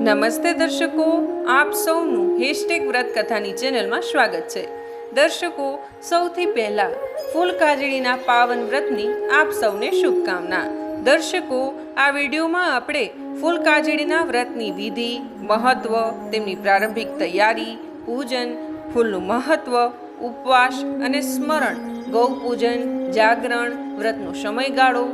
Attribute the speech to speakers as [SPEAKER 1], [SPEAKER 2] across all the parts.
[SPEAKER 1] નમસ્તે દર્શકો, આપ સૌનું હેશટેગ વ્રત કથાની ચેનલમાં સ્વાગત છે. દર્શકો, સૌથી પહેલા ફૂલ કાજળીના પાવન વ્રતની આપ સૌને શુભકામના. દર્શકો, આ વિડીયોમાં આપણે ફૂલ કાજળીના વ્રતની વિધિ, મહત્વ, તેમની પ્રારંભિક તૈયારી, પૂજન, ફૂલનું મહત્વ, ઉપવાસ અને સ્મરણ, ગૌપૂજન, જાગરણ, વ્રતનો સમયગાળો,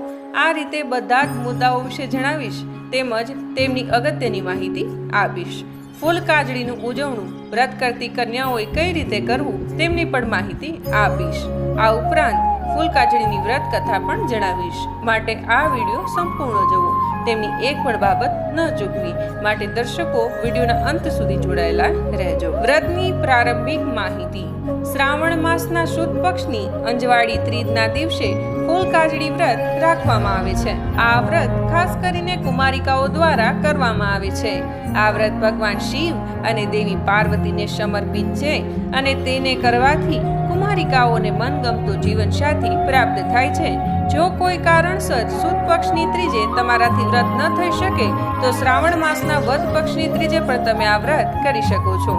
[SPEAKER 1] આ રીતે બધા જ મુદ્દાઓ વિશે જણાવીશ. તેમજ તેમની અગત્યની માહિતી આપીશ. ફૂલ કાજળીનું ઉજવણું વ્રત કરતી કન્યાઓએ કઈ રીતે કરવું તેમની પણ માહિતી આપીશ. આ ઉપરાંત ફૂલ કાજળીની વ્રત કથા પણ જણાવીશ. માટે આ વીડિયો સંપૂર્ણ જુઓ. તેમની એક પણ બાબત ન ચૂકવી. માટે દર્શકો વિડીયોના અંત સુધી જોડાયેલા રહેજો. વ્રતની પ્રારંભિક માહિતી. શ્રાવણ માસના શુદ્ધ પક્ષની અંજવાળી ત્રીજના દિવસે ફૂલ કાજડી વ્રત રાખવામાં આવે છે. આ વ્રત ખાસ કરીને કુમારિકાઓ દ્વારા કરવામાં આવે છે. આ વ્રત ભગવાન શિવ અને દેવી પાર્વતીને સમર્પિત છે અને તેને કરવાથી કુમારિકાઓને મનગમતો જીવનસાથી પ્રાપ્ત થાય છે. જો કોઈ કારણસર સુદ પક્ષની ત્રીજે તમારાથી વ્રત ન થઈ શકે, તો શ્રાવણ માસના વધ પક્ષની ત્રીજે પણ તમે આ વ્રત કરી શકો છો.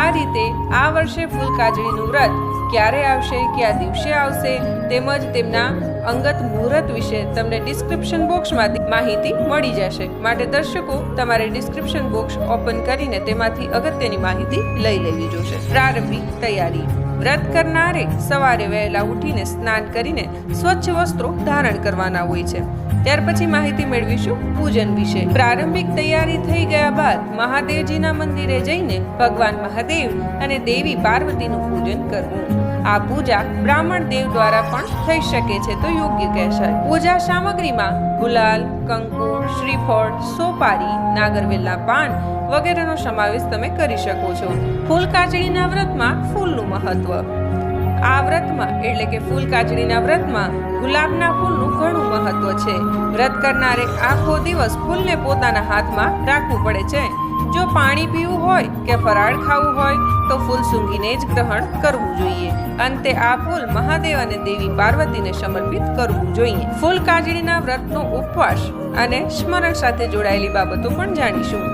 [SPEAKER 1] આ રીતે આ વર્ષે ફૂલ કાજળીનું વ્રત ક્યારે આવશે, કયા દિવસે આવશે, તેમજ તેમના અંગત મુહૂર્ત વિશે તમને ડિસ્ક્રિપ્શન બોક્સમાં માહિતી મળી જશે. માટે દર્શકો, તમારે ડિસ્ક્રિપ્શન બોક્સ ઓપન કરીને તેમાંથી અગત્યની માહિતી લઈ લેવી જોશે. પ્રારંભિક તૈયારી. વ્રત કરનારે સવારે વહેલા ઉઠીને સ્નાન કરીને સ્વચ્છ વસ્ત્રો ધારણ કરવાના હોય છે. ત્યાર પછી માહિતી મેળવીશું પૂજન વિશે. પ્રારંભિક તૈયારી થઈ ગયા બાદ મહાદેવજીના મંદિરે જઈને ભગવાન મહાદેવ અને દેવી પાર્વતીનું પૂજન કરવું. આ પૂજા બ્રાહ્મણ દેવ દ્વારા પણ થઈ શકે છે તો યોગ્ય કહેશાય. પૂજા સામગ્રીમાં ગુલાલ, કંકુ, શ્રીફળ, સોપારી નાગરવેલા પાન વગેરેનો સમાવેશ તમે કરી શકો છો. ફૂલ કાચડીના વ્રતમાં ફૂલનું મહત્વ. આ વ્રતમાં એટલે કે ફૂલ કાચડીના વ્રતમાં ગુલાબના ફૂલનું ઘણું મહત્વ છે. વ્રત કરનારે આખો દિવસ ફૂલને પોતાના હાથમાં રાખવું પડે છે. જો પાણી પીવું હોય કે ફરાળ ખાવું હોય, તો ફૂલ સૂંઘીને જ ગ્રહણ કરવું જોઈએ. અંતે આ ફૂલ મહાદેવ અને દેવી પાર્વતીને સમર્પિત કરવું જોઈએ. ફૂલ કાજળીના વ્રતનો ઉપવાસ અને સ્મરણ સાથે જોડાયેલી બાબતો પણ જાણીશું.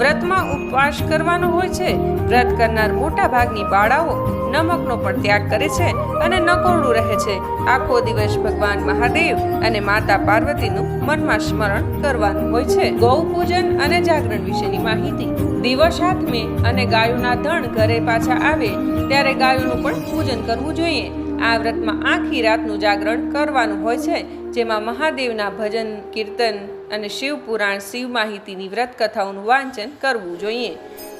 [SPEAKER 1] વ્રતમાં ઉપવાસ કરવાનો હોય છે. વ્રત કરનાર મોટા ભાગની બાળાઓ નમકનો પણ ત્યાગ કરે છે અને નકોરડું રહે છે. આખો દિવસ ભગવાન મહાદેવ અને માતા પાર્વતીનું મનમાં સ્મરણ કરવાનું હોય છે. ગૌ પૂજન અને જાગરણ વિશેની માહિતી દિવસ હાથમે અને ગાયોના ધણ ઘરે પાછા આવે ત્યારે ગાયોનું પણ પૂજન કરવું જોઈએ. આ વ્રતમાં આખી રાતનું જાગરણ કરવાનું હોય છે, જેમાં મહાદેવના ભજન, કીર્તન અને શિવપુરાણ શિવ માહિતીની વ્રત કથાઓનું વાંચન કરવું જોઈએ.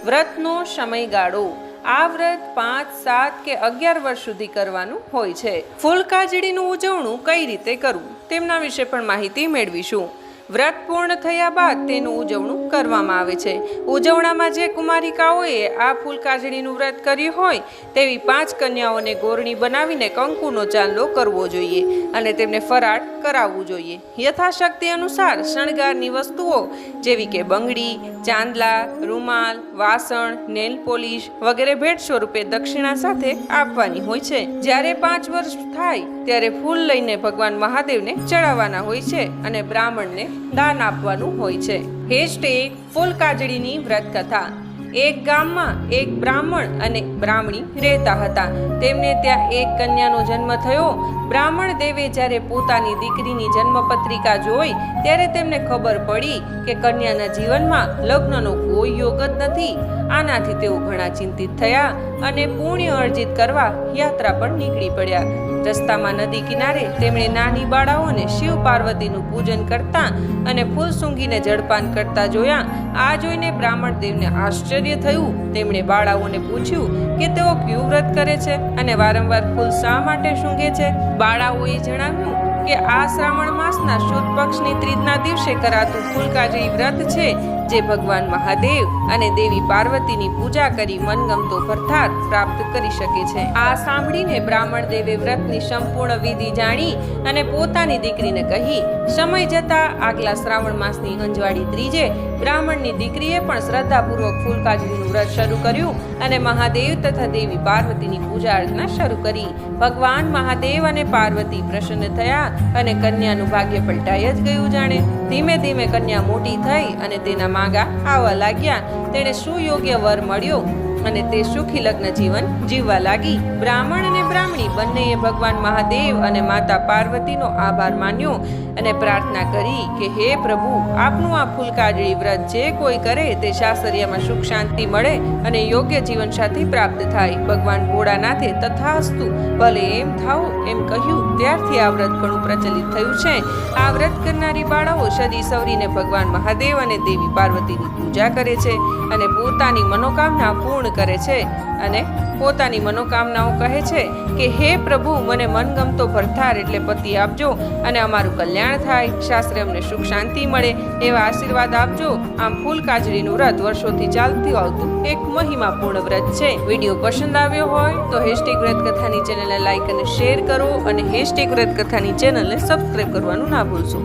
[SPEAKER 1] વ્રતનો સમયગાળો. આ વ્રત પાંચ, સાત કે અગિયાર વર્ષ સુધી કરવાનું હોય છે. ફૂલ કાજળીનું ઉજવણું કઈ રીતે કરવું? તેમના વિશે પણ માહિતી મેળવીશું. વ્રત પૂર્ણ થયા બાદ તેનું ઉજવણું કરવામાં આવે છે. ઉજવણામાં જે કુમારિકાઓએ આ ફૂલ કાજળીનું વ્રત કર્યું હોય, તેવી પાંચ કન્યાઓને ગોરણી બનાવીને કંકુનો ચાંદલો કરવો જોઈએ અને તેમને ફરાળ કરાવવું જોઈએ. યથાશક્તિ અનુસાર શણગારની વસ્તુઓ જેવી કે બંગડી, ચાંદલા, રૂમાલ, વાસણ, નેલ પોલિશ વગેરે ભેટ સ્વરૂપે દક્ષિણા સાથે આપવાની હોય છે. જ્યારે પાંચ વર્ષ થાય ત્યારે ફૂલ લઈને ભગવાન મહાદેવને ચડાવવાના હોય છે અને બ્રાહ્મણને દાન આપવાનું હોય છે. હેશટેગ ફૂલ કાજળીની વ્રત કથા એક ગામમાં એક બ્રાહ્મણ અને બ્રાહ્મણી રહેતા હતા. તેમને ત્યાં એક કન્યાનો જન્મ થયો બ્રાહ્મણ દેવે જ્યારે પોતાની દીકરીની જન્મપત્રિકા જોઈ, ત્યારે તેમને ખબર પડી કે કન્યાના જીવનમાં લગ્નનો કોઈ યોગ જ નથી. આનાથી તેઓ ઘણા ચિંતિત થયા અને પુણ્ય અર્જિત કરવા યાત્રા પર નીકળી પડ્યા. રસ્તામાં નદી કિનારે તેમણે નાની બાળાઓને શિવ પાર્વતીનું પૂજન કરતા અને ફૂલ સૂંઘીને જળપાન કરતા જોયા. આ જોઈને બ્રાહ્મણ દેવને આશ્ચર્ય થયું. તેમણે બાળાઓને પૂછ્યું કે તેઓ ક્યુ વ્રત કરે છે અને વારંવાર ફૂલ શા માટે સૂંઘે છે? બાળાઓએ જણાવ્યું કે આ શ્રાવણ માસના શુદ્ધ પક્ષની ત્રીજના દિવસે કરાતું ફૂલકાજળી વ્રત છે જે ભગવાન મહાદેવ અને દેવી પાર્વતીની પૂજા કરી મનગમતો ભરથાર પ્રાપ્ત કરી શકે છે. આ સાંભળીને બ્રાહ્મણ દેવે વ્રતની સંપૂર્ણ વિધિ જાણી અને પોતાની દીકરીને કહી, સમય જતા આગલા શ્રાવણ માસની અંજવાળી ત્રીજે બ્રાહ્મણની દીકરીએ પણ શ્રદ્ધાપૂર્વક ફૂલકાજળીનું વ્રત શરૂ કર્યું અને મહાદેવ તથા દેવી પાર્વતીની પૂજા અર્ચના શરૂ કરી. ભગવાન મહાદેવ અને પાર્વતી પ્રસન્ન થયા અને કન્યાનું ભાગ્ય પલટાઈ જ ગયું જાણે. ધીમે ધીમે કન્યા મોટી થઈ અને તેના માંગા આવવા લાગ્યા. તેણે શું યોગ્ય વર મળ્યો. અને તે સુખી લગ્ન જીવન જીવવા લાગી. બ્રાહ્મણ અને બ્રાહ્મણી બંનેએ ભગવાન મહાદેવ અને માતા પાર્વતીનો આભાર માન્યો અને પ્રાર્થના કરી કે હે પ્રભુ, આપનું આ ફૂલકાજળી વ્રત જે કોઈ કરે તે શાસ્ત્રીયમાં સુખ શાંતિ મળે અને યોગ્ય જીવન સાથી પ્રાપ્ત થાય. ભગવાન ભોળાનાથે તથાસ્તુ ભલે એમ થાવ એમ કહ્યું. ત્યારથી આ વ્રત ઘણું પ્રચલિત થયું છે. આ વ્રત કરનારી બાળાઓ સદી સૌરીને ભગવાન મહાદેવ અને દેવી પાર્વતીની પૂજા કરે છે અને પોતાની મનોકામના પૂર્ણ કરે છે અને પોતાની મનોકામનાઓ કહે છે કે, હે પ્રભુ, મને મનગમતો ભરથાર એટલે પતિ આપજો અને અમારું કલ્યાણ થાય. શાસ્ત્રે અમને સુખ શાંતિ મળે એવા આશીર્વાદ આપજો. આમ ફૂલ કાજરીનું વ્રત વર્ષોથી ચાલતું આવતું. એક મહિમાપૂર્ણ વ્રત છે. વીડિયો પસંદ આવ્યો હોય તો હેશટેગ વ્રત કથાની ચેનલને લાઈક અને શેર કરો અને હેશટેગ વ્રત કથાની ચેનલને સબસ્ક્રાઈબ કરવાનું ના ભૂલશો.